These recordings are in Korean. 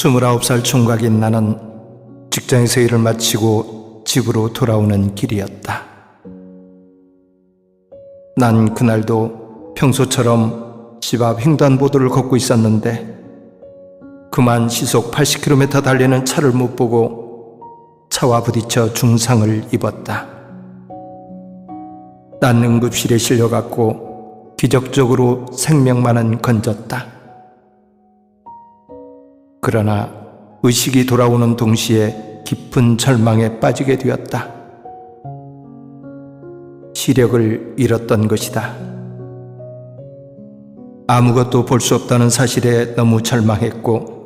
29살 총각인 나는 직장에서 일을 마치고 집으로 돌아오는 길이었다. 난 그날도 평소처럼 집 앞 횡단보도를 걷고 있었는데 그만 시속 80km 달리는 차를 못 보고 차와 부딪혀 중상을 입었다. 난 응급실에 실려갔고 기적적으로 생명만은 건졌다. 그러나 의식이 돌아오는 동시에 깊은 절망에 빠지게 되었다. 시력을 잃었던 것이다. 아무것도 볼 수 없다는 사실에 너무 절망했고,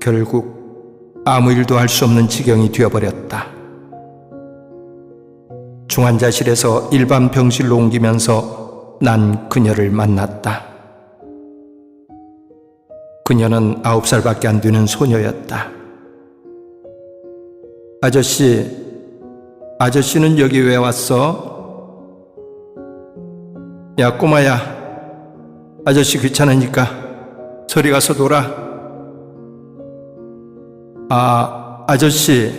결국 아무 일도 할 수 없는 지경이 되어버렸다. 중환자실에서 일반 병실로 옮기면서 난 그녀를 만났다. 그녀는 아홉 살밖에 안 되는 소녀였다. 아저씨, 아저씨는 여기 왜 왔어? 야, 꼬마야. 아저씨 귀찮으니까 저리 가서 놀아. 아, 아저씨,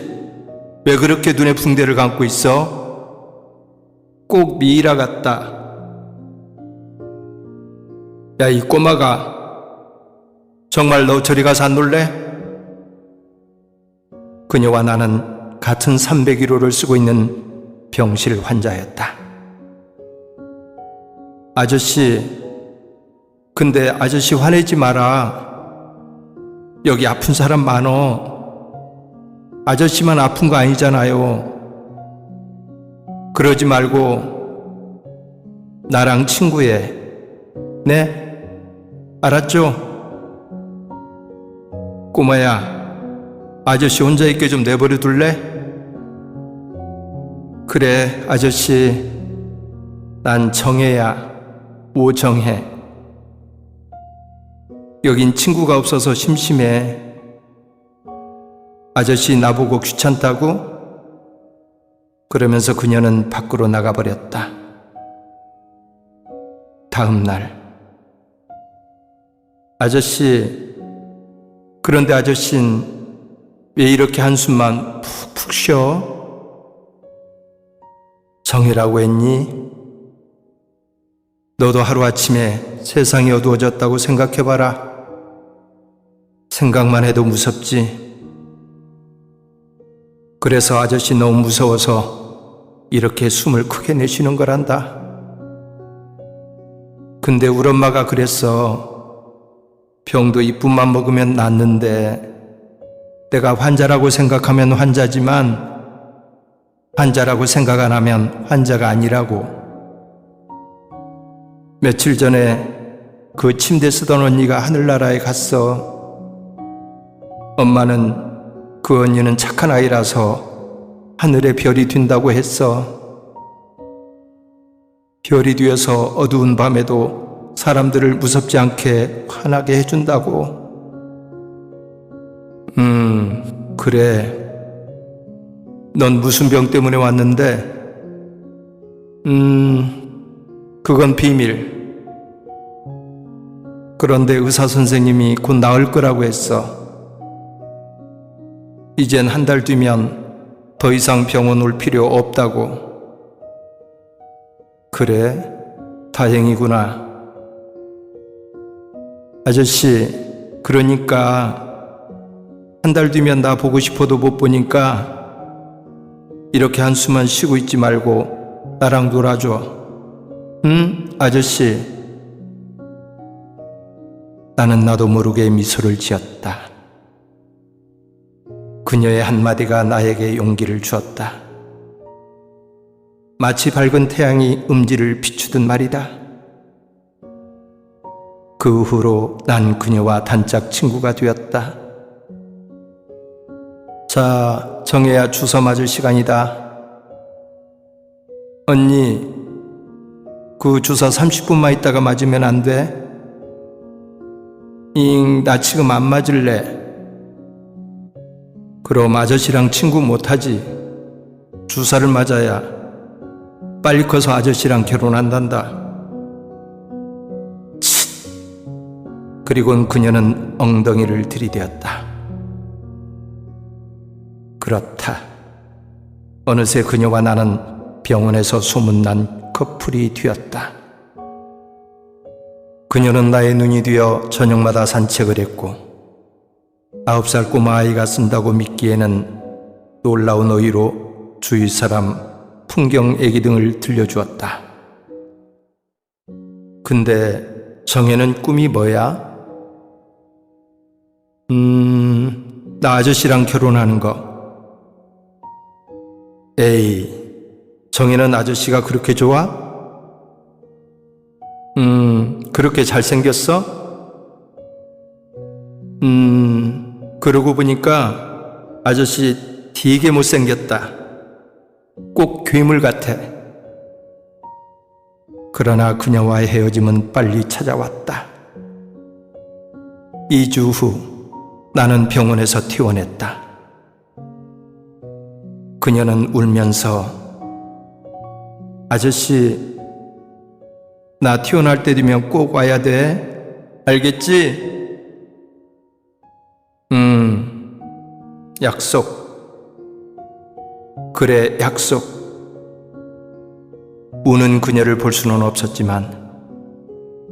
왜 그렇게 눈에 붕대를 감고 있어? 꼭 미이라 같다. 야, 이 꼬마가 정말 너 저리 가서 안 놀래? 그녀와 나는 같은 301호를 쓰고 있는 병실 환자였다. 아저씨, 근데 아저씨 화내지 마라. 여기 아픈 사람 많어. 아저씨만 아픈 거 아니잖아요. 그러지 말고 나랑 친구해. 네? 알았죠? 꼬마야, 아저씨 혼자 있게 좀 내버려 둘래? 그래, 아저씨. 난 정혜야. 오정혜. 여긴 친구가 없어서 심심해. 아저씨 나보고 귀찮다고? 그러면서 그녀는 밖으로 나가버렸다. 다음 날. 아저씨, 그런데 아저씨는 왜 이렇게 한숨만 푹푹 쉬어? 정이라고 했니? 너도 하루아침에 세상이 어두워졌다고 생각해봐라. 생각만 해도 무섭지. 그래서 아저씨 너무 무서워서 이렇게 숨을 크게 내쉬는 거란다. 근데 우리 엄마가 그랬어. 병도 이쁨만 먹으면 낫는데 내가 환자라고 생각하면 환자지만 환자라고 생각 안 하면 환자가 아니라고. 며칠 전에 그 침대 쓰던 언니가 하늘나라에 갔어. 엄마는 그 언니는 착한 아이라서 하늘에 별이 뛴다고 했어. 별이 뒤어서 어두운 밤에도 사람들을 무섭지 않게 환하게 해준다고. 음, 그래. 넌 무슨 병 때문에 왔는데? 음, 그건 비밀. 그런데 의사 선생님이 곧 나을 거라고 했어. 이젠 한 달 뒤면 더 이상 병원 올 필요 없다고. 그래? 다행이구나. 아저씨, 그러니까 한 달 뒤면 나 보고 싶어도 못 보니까 이렇게 한숨만 쉬고 있지 말고 나랑 놀아줘. 응? 아저씨. 나는 나도 모르게 미소를 지었다. 그녀의 한마디가 나에게 용기를 주었다. 마치 밝은 태양이 음지를 비추듯 말이다. 그 후로 난 그녀와 단짝 친구가 되었다. 자, 정해야 주사 맞을 시간이다. 언니, 그 주사 30분만 있다가 맞으면 안 돼? 잉, 나 지금 안 맞을래. 그럼 아저씨랑 친구 못하지. 주사를 맞아야 빨리 커서 아저씨랑 결혼한단다. 그리곤 그녀는 엉덩이를 들이대었다. 그렇다. 어느새 그녀와 나는 병원에서 소문난 커플이 되었다. 그녀는 나의 눈이 되어 저녁마다 산책을 했고 아홉 살 꼬마 아이가 쓴다고 믿기에는 놀라운 어휘로 주위 사람 풍경 얘기 등을 들려주었다. 근데 정혜는 꿈이 뭐야? 음, 나 아저씨랑 결혼하는 거. 에이, 정혜는 아저씨가 그렇게 좋아? 음, 그렇게 잘생겼어? 음, 그러고 보니까 아저씨 되게 못생겼다. 꼭 괴물 같아. 그러나 그녀와의 헤어짐은 빨리 찾아왔다. 2주 후 나는 병원에서 퇴원했다. 그녀는 울면서 아저씨 나 퇴원할 때 되면 꼭 와야 돼. 알겠지? 음, 약속. 그래, 약속. 우는 그녀를 볼 수는 없었지만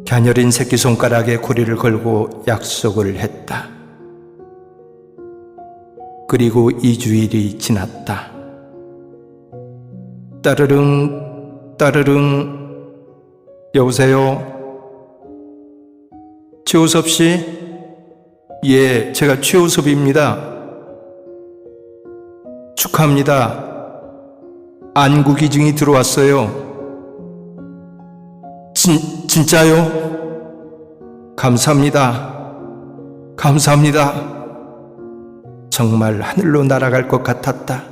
갸녀린 새끼손가락에 고리를 걸고 약속을 했다. 그리고 2주일이 지났다. 따르릉, 따르릉, 여보세요? 최우섭 씨? 예, 제가 최우섭입니다. 축하합니다. 안구 기증이 들어왔어요. 진, 진짜요? 감사합니다. 감사합니다. 정말 하늘로 날아갈 것 같았다.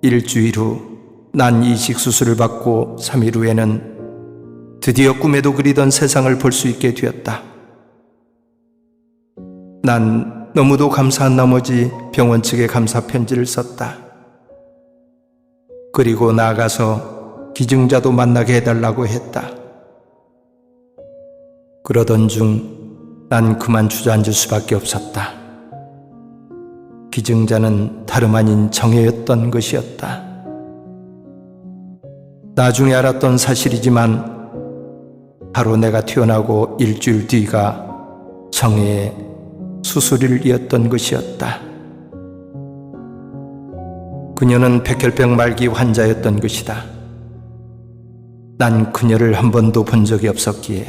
일주일 후 난 이식 수술을 받고 3일 후에는 드디어 꿈에도 그리던 세상을 볼 수 있게 되었다. 난 너무도 감사한 나머지 병원 측에 감사 편지를 썼다. 그리고 나아가서 기증자도 만나게 해달라고 했다. 그러던 중 난 그만 주저앉을 수밖에 없었다. 기증자는 다름 아닌 정혜였던 것이었다. 나중에 알았던 사실이지만 바로 내가 태어나고 일주일 뒤가 정혜의 수술일이었던 것이었다. 그녀는 백혈병 말기 환자였던 것이다. 난 그녀를 한 번도 본 적이 없었기에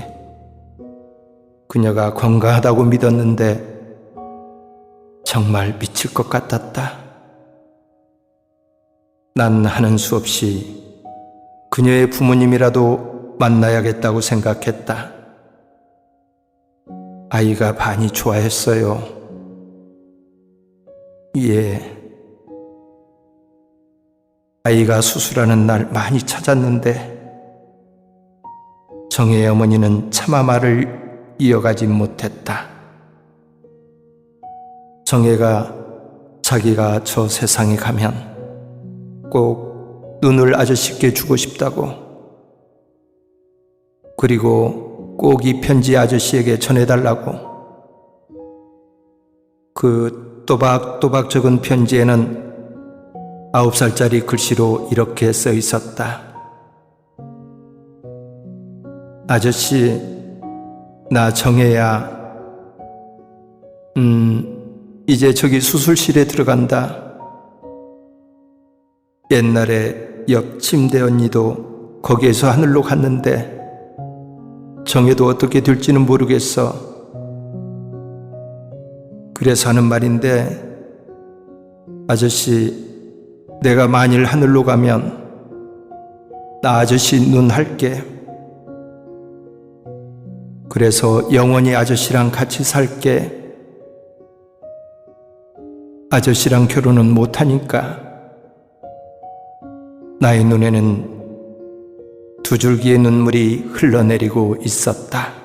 그녀가 건강하다고 믿었는데 정말 미칠 것 같았다. 난 하는 수 없이 그녀의 부모님이라도 만나야겠다고 생각했다. 아이가 많이 좋아했어요. 예. 아이가 수술하는 날 많이 찾았는데 정혜의 어머니는 차마 말을 이어가지 못했다. 정혜가 자기가 저 세상에 가면 꼭 눈을 아저씨께 주고 싶다고 그리고 꼭 이 편지 아저씨에게 전해달라고 그 또박또박 적은 편지에는 아홉 살짜리 글씨로 이렇게 써 있었다. 아저씨, 나 정혜야. 음, 이제 저기 수술실에 들어간다. 옛날에 옆 침대 언니도 거기에서 하늘로 갔는데 정혜도 어떻게 될지는 모르겠어. 그래서 하는 말인데 아저씨 내가 만일 하늘로 가면 나 아저씨 눈 할게. 그래서 영원히 아저씨랑 같이 살게. 아저씨랑 결혼은 못하니까. 나의 눈에는 두 줄기의 눈물이 흘러내리고 있었다.